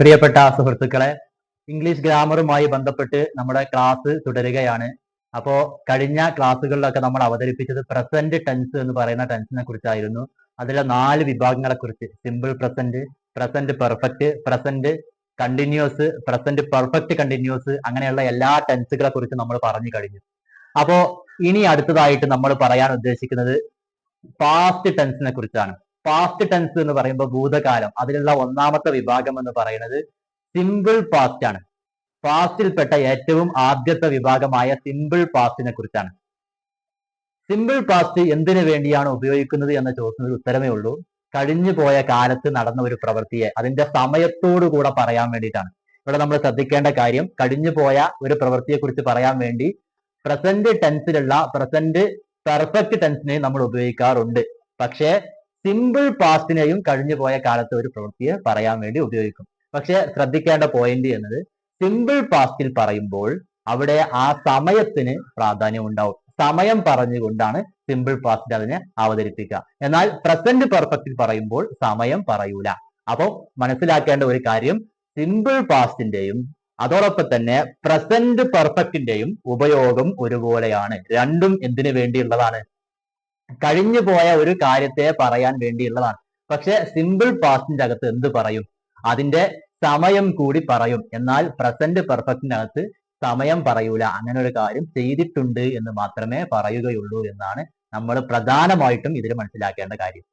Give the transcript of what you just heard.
പ്രിയപ്പെട്ട സുഹൃത്തുക്കളെ ഇംഗ്ലീഷ് ഗ്രാമറുമായി ബന്ധപ്പെട്ട് നമ്മുടെ ക്ലാസ് തുടരുകയാണ്. അപ്പോ കഴിഞ്ഞ ക്ലാസ്സുകളിലൊക്കെ നമ്മൾ അവതരിപ്പിച്ചത് പ്രസന്റ് ടെൻസ് എന്ന് പറയുന്ന ടെൻസിനെ കുറിച്ചായിരുന്നു. അതിലെ നാല് വിഭാഗങ്ങളെ കുറിച്ച് simple present present perfect present continuous present perfect continuous അങ്ങനെയുള്ള എല്ലാ ടെൻസുകളെ കുറിച്ച് നമ്മൾ പറഞ്ഞു കഴിഞ്ഞു. അപ്പോ ഇനി അടുത്തതായിട്ട് നമ്മൾ പറയാൻ ഉദ്ദേശിക്കുന്നത് പാസ്റ്റ് ടെൻസിനെ കുറിച്ചാണ്. പാസ്റ്റ് ടെൻസ് എന്ന് പറയുമ്പോൾ ഭൂതകാലം. അതിലുള്ള ഒന്നാമത്തെ വിഭാഗം എന്ന് പറയുന്നത് സിമ്പിൾ പാസ്റ്റ് ആണ്. പാസ്റ്റിൽപ്പെട്ട ഏറ്റവും ആദ്യത്തെ വിഭാഗമായ സിമ്പിൾ പാസ്റ്റിനെ കുറിച്ചാണ്. സിമ്പിൾ പാസ്റ്റ് എന്തിനു വേണ്ടിയാണ് ഉപയോഗിക്കുന്നത് എന്ന ചോദ്യത്തിന് ഉത്തരമേ ഉള്ളൂ. കഴിഞ്ഞു പോയ കാലത്ത് നടന്ന ഒരു പ്രവൃത്തിയെ അതിന്റെ സമയത്തോടു കൂടെ പറയാൻ വേണ്ടിയിട്ടാണ്. ഇവിടെ നമ്മൾ ശ്രദ്ധിക്കേണ്ട കാര്യം കഴിഞ്ഞു പോയ ഒരു പ്രവൃത്തിയെ കുറിച്ച് പറയാൻ വേണ്ടി പ്രസന്റ് ടെൻസിലുള്ള പ്രസന്റ് പെർഫെക്റ്റ് ടെൻസിനെ നമ്മൾ ഉപയോഗിക്കാറുണ്ട്. പക്ഷേ സിമ്പിൾ പാസ്റ്റിനെയും കഴിഞ്ഞു പോയ കാലത്തെ ഒരു പ്രവൃത്തിയെ പറയാൻ വേണ്ടി ഉപയോഗിക്കും. പക്ഷെ ശ്രദ്ധിക്കേണ്ട പോയിന്റ് എന്നത് സിമ്പിൾ പാസ്റ്റിൽ പറയുമ്പോൾ അവിടെ ആ സമയത്തിന് പ്രാധാന്യം ഉണ്ടാവും. സമയം പറഞ്ഞുകൊണ്ടാണ് സിമ്പിൾ പാസ്റ്റ് അതിനെ അവതരിപ്പിക്കുക. എന്നാൽ പ്രസന്റ് പെർഫെക്റ്റിൽ പറയുമ്പോൾ സമയം പറയൂല. അപ്പോൾ മനസ്സിലാക്കേണ്ട ഒരു കാര്യം സിമ്പിൾ പാസ്റ്റിന്റെയും അതോടൊപ്പം തന്നെ പ്രസന്റ് പെർഫെക്റ്റിന്റെയും ഉപയോഗം ഒരുപോലെയാണ്. രണ്ടും എന്തിനു വേണ്ടിയുള്ളതാണ്? കഴിഞ്ഞു പോയ ഒരു കാര്യത്തെ പറയാൻ വേണ്ടിയുള്ളതാണ്. പക്ഷെ സിമ്പിൾ പാസ്റ്റിന്റെ അകത്ത് എന്ത് പറയും? അതിന്റെ സമയം കൂടി പറയും. എന്നാൽ പ്രസന്റ് പെർഫെക്റ്റിനകത്ത് സമയം പറയൂല. അങ്ങനെ ഒരു കാര്യം ചെയ്തിട്ടുണ്ട് എന്ന് മാത്രമേ പറയുകയുള്ളൂ എന്നാണ് നമ്മൾ പ്രധാനമായിട്ടും ഇതിൽ മനസ്സിലാക്കേണ്ട കാര്യം.